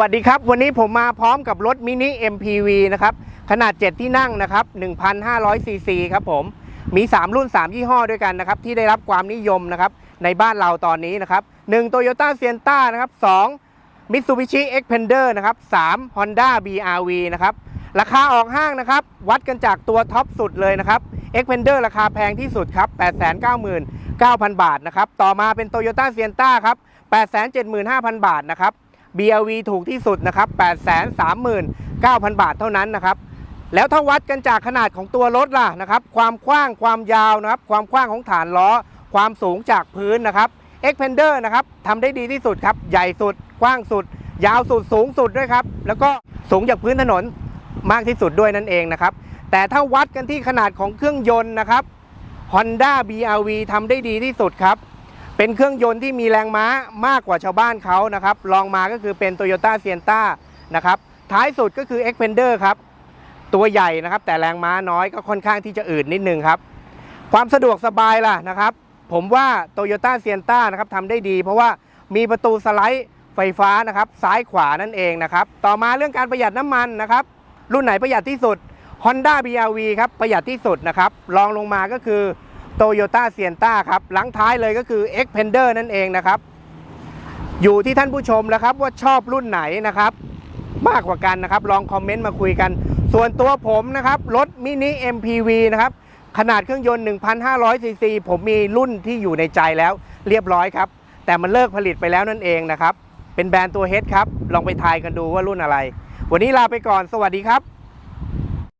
วัสดีครับ วันนี้ผมมาพร้อมกับรถมินิ MPV นะครับ ขนาด 7 ที่นั่งนะครับ 1,500ซีซีครับผม มี 3 รุ่น 3 ยี่ห้อด้วยกันนะครับ ที่ได้รับความนิยมนะครับ ในบ้านเราตอนนี้นะครับ 1 Toyota Sienna นะครับ 2 Mitsubishi Xpander นะครับ 3 Honda BRV นะครับ ราคาออกห้างนะครับ วัดกันจากตัวท็อปสุดเลยนะครับ Xpander ราคาแพงที่สุดครับ 899,000 บาทนะครับ ต่อมาเป็น Toyota Sienna ครับ 875,000 บาทนะครับ BRV ถูกที่สุดนะครับ 839,000 บาทเท่านั้นนะครับ แล้วถ้าวัดกันจากขนาดของตัวรถล่ะนะครับ ความกว้างความยาวนะครับ ความกว้างของฐานล้อ ความสูงจากพื้นนะครับ Xpander นะครับทำได้ดีที่สุดครับ ใหญ่สุด กว้างสุด ยาวสุด สูงสุดด้วยครับ แล้วก็สูงจากพื้นถนนมากที่สุดด้วยนั่นเองนะครับ แต่ถ้าวัดกันที่ขนาดของเครื่องยนต์นะครับ Honda BRV ทำได้ดีที่สุดครับ เป็นเครื่องยนต์ที่มีแรงม้ามากกว่าชาวบ้านเขานะครับลองมาก็คือเป็น Toyota Sienna นะครับท้ายสุดก็คือ Xpander ครับ ตัวใหญ่นะครับ แต่แรงม้าน้อยก็ค่อนข้างที่จะอืดนิดนึงครับ ความสะดวกสบายล่ะนะครับ ผมว่า Toyota Sienna นะครับทำได้ดี เพราะว่ามีประตูสไลด์ไฟฟ้านะครับซ้ายขวานั่นเองนะครับ ต่อมาเรื่องการประหยัดน้ำมันนะครับ รุ่นไหนประหยัดที่สุด Honda BRV ครับประหยัดที่สุดนะครับรองลงมาก็คือ Toyota Sienna ครับหลังท้ายเลยก็คือ Xpander นั่นเองนะครับ อยู่ที่ท่านผู้ชมแล้วครับว่าชอบรุ่นไหนนะครับ มากกว่ากันนะครับ ลองคอมเมนต์มาคุยกัน ส่วนตัวผมนะครับ รถมินิ MPV นะครับ ขนาดเครื่องยนต์ 1,500 ซีซี ผมมีรุ่นที่อยู่ในใจแล้วเรียบร้อยครับ แต่มันเลิกผลิตไปแล้วนั่นเองนะครับ เป็นแบรนด์ตัวเฮดครับ ลองไปทายกันดูว่ารุ่นอะไร วันนี้ลาไปก่อน สวัสดีครับ